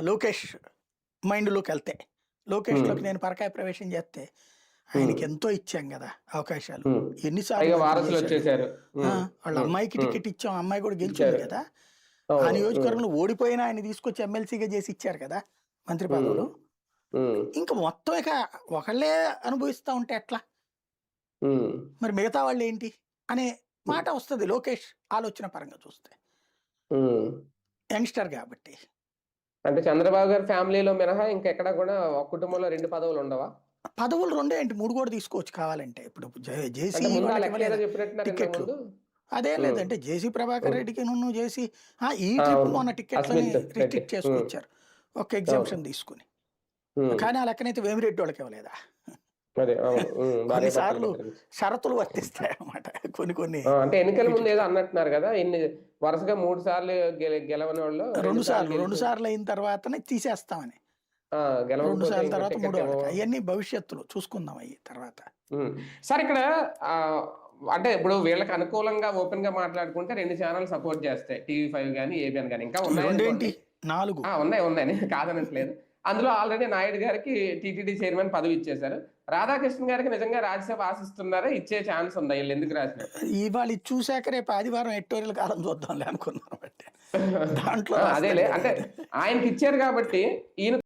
లోకేష్ మైండ్లోకి వెళ్తే లోకేష్లోకి నేను పరకాయ ప్రవేశం చేస్తే ఆయనకి ఎంతో ఇచ్చాం కదా అవకాశాలు. ఎన్నిసార్లు వాళ్ళ అమ్మాయికి టికెట్ ఇచ్చాం అమ్మాయి కూడా గెలిచింది కదా. ఆ నియోజకవర్గంలో ఓడిపోయినా ఆయన తీసుకొచ్చి ఎమ్మెల్సీగా చేసి ఇచ్చారు కదా మంత్రి పదవులు. ఇంకా మొత్తం ఇక ఒకళ్ళే అనుభవిస్తా ఉంటే ఎట్లా? మరి మిగతా వాళ్ళు ఏంటి? అనే మాట వస్తుంది లోకేష్ ఆలోచన పరంగా చూస్తే. యంగ్స్టర్ కాబట్టి. అంటే చంద్రబాబు గారి ఫ్యామిలీలో మినహా ఇంకెక్కడ కూడా ఒక కుటుంబంలో రెండు పదవులు ఉండవా పదవులు రెండే ఏంటి మూడు కూడా తీసుకోవచ్చు కావాలంటే ఇప్పుడు జేసీ టికెట్లు. అదే. లేదంటే జేసీ ప్రభాకర్. రెడ్డికి నువ్వు చేసి ఆ, ఈ ట్రిప్. మొన్న టికెట్లని రిస్ట్రిక్ట్. చేసుకొచ్చారు ఒక ఎగ్జామ్షన్ తీసుకుని. కానీ ఆ లెక్కనైతే వేమిరెడ్డి వాళ్ళకి ఇవ్వలేదా కొన్నిసార్లు. షరతులు వర్తిస్తాయి కొన్ని కొన్ని అంటే ఎన్నికల ముందు ఏదో అన్నట్టున్నారు కదా ఇన్ని వరుసగా మూడు సార్లు గెల- గెలవని వాళ్ళు రెండు సార్లు రెండు సార్లు అయిన తర్వాతనే తీసేస్తామని. రెండు సార్లు తర్వాత మూడో. అవన్నీ భవిష్యత్తులో చూసుకుందాం అయ్యి తర్వాత. సార్ ఇక్కడ అంటే ఇప్పుడు వీళ్ళకి అనుకూలంగా ఓపెన్గా మాట్లాడుకుంటే రెండు ఛానల్ సపోర్ట్ చేస్తాయి. టీవీ ఫైవ్ కానీ ఏబిఎన్ కానీ ఇంకా ఉన్నాయి. నాలుగు. ఉన్నాయి ఉన్నాయి. కాదనట్లేదు. అందులో ఆల్రెడీ నాయుడు గారికి టీటీడీ చైర్మన్ పదవి ఇచ్చేశారు. రాధాకృష్ణ గారికి నిజంగా రాజ్యసభ ఆశిస్తున్నారా ఇచ్చే ఛాన్స్ ఉందా వీళ్ళు ఎందుకు రాసినారు? ఇవాళ చూశాక రేపు ఆదివారం ఎట్టోరియల్ కాలం చూద్దాంలే అనుకున్నాను బట్టి. దాంట్లో అదేలే. అంటే. ఆయనకి ఇచ్చారు కాబట్టి ఈయన